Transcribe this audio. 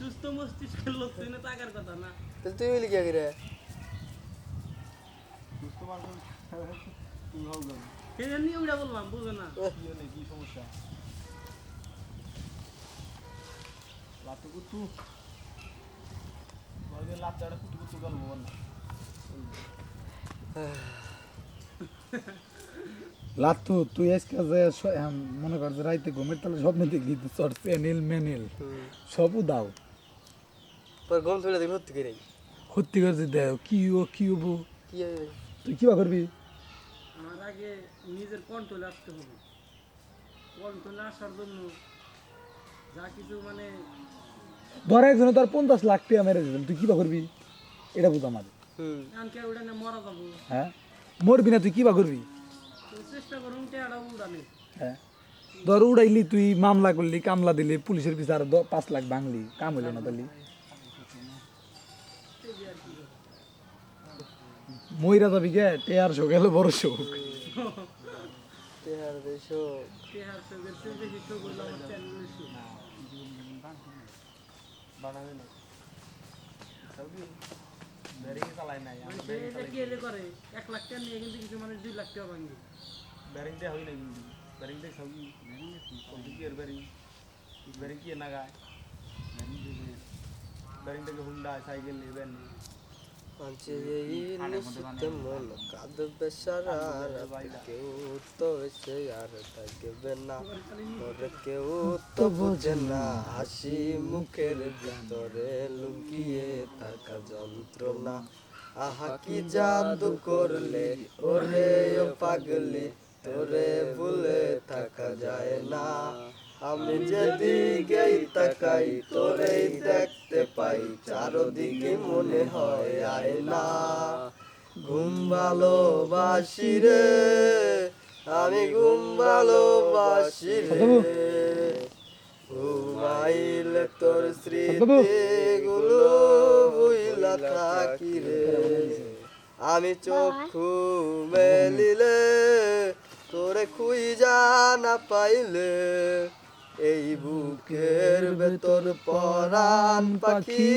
সুস্থ মস্তিষ্কের লোক তুই না টাকার কথা না। তাহলে তুই বলি কে করে বুঝতে পারছ তুমি হোক সেই ওইটা বললাম বুঝে না। কি হলে কি সমস্যা? লাটু কুতু বলবে লাটটা কুতু কুতু গেল বল না? লাতু তুই আজকে যে মনে কর যে রাইতে ঘুমের তাহলে স্বপ্নে দেখলি তো চর পেনিল মেনিল সবও দাও। পর ঘুম তুলে দেখি সত্যি করে করে দেও কি ও কি হব কি হবে তুই কিবা করবি? আমার আগে নিজের কন্ট্রোলে আসতে হবে। কন্ট্রোলে আসার জন্য যা কিছু মানে ধর একজনে তোর পঞ্চাশ লাখ টাকা মেরে দিলাম তুই কিবা করবি? এটা বুঝ আমাদের। হ্যাঁ? মরবি না তুই কিবা করবি? হ্যাঁ। ধর উড়াইলি তুই মামলা করলি কামলা দিলি পুলিশের আরও পাঁচ লাখ ভাঙলি কাম হইল না তাহলে। মইরা যাবি গে টেয়ার শোক এলো বড় শোক। দেশো টেয়ার চেয়ে বেশি আমার চ্যানেল বেশি বানাবে না ব্যারিং চালাই নাই এটা কি এলে করে এক লাখ টাকা নিয়ে কিন্তু কিছু মানুষ দুই লাখ টাকা ভাঙবে ব্যারিং দিয়ে হই না কিন্তু ব্যারিং দিয়ে সবই কোনটি কি এর ব্যারিং ব্যারিং কি না। থেকে হুন্ডা সাইকেল নেবেন আনছে এই মন কাঁদবে সারা কেউ তো এসে আর থাকবে না। ওরে কেউ তো বোঝে না হাসি মুখের ভিতরে লুকিয়ে থাকা যন্ত্রণা। আহা কি জাদু করলে ওরে ও পাগলি তোরে ভুলে থাকা যায় না। আমি যেদিকেই তাকাই তোরেই দেখতে পাই চারদিকে মনে হয় আয়না। ঘুম ভালোবাসি রে আমি ঘুম ভালোবাসি রে। ঘুমাইলে তোর স্মৃতিগুলো বুইলা থাকি রে। আমি চক্ষু মেলিলে তোরে খুঁজা না পাইলে এই বুকের ভেতর পরাণ পাখি।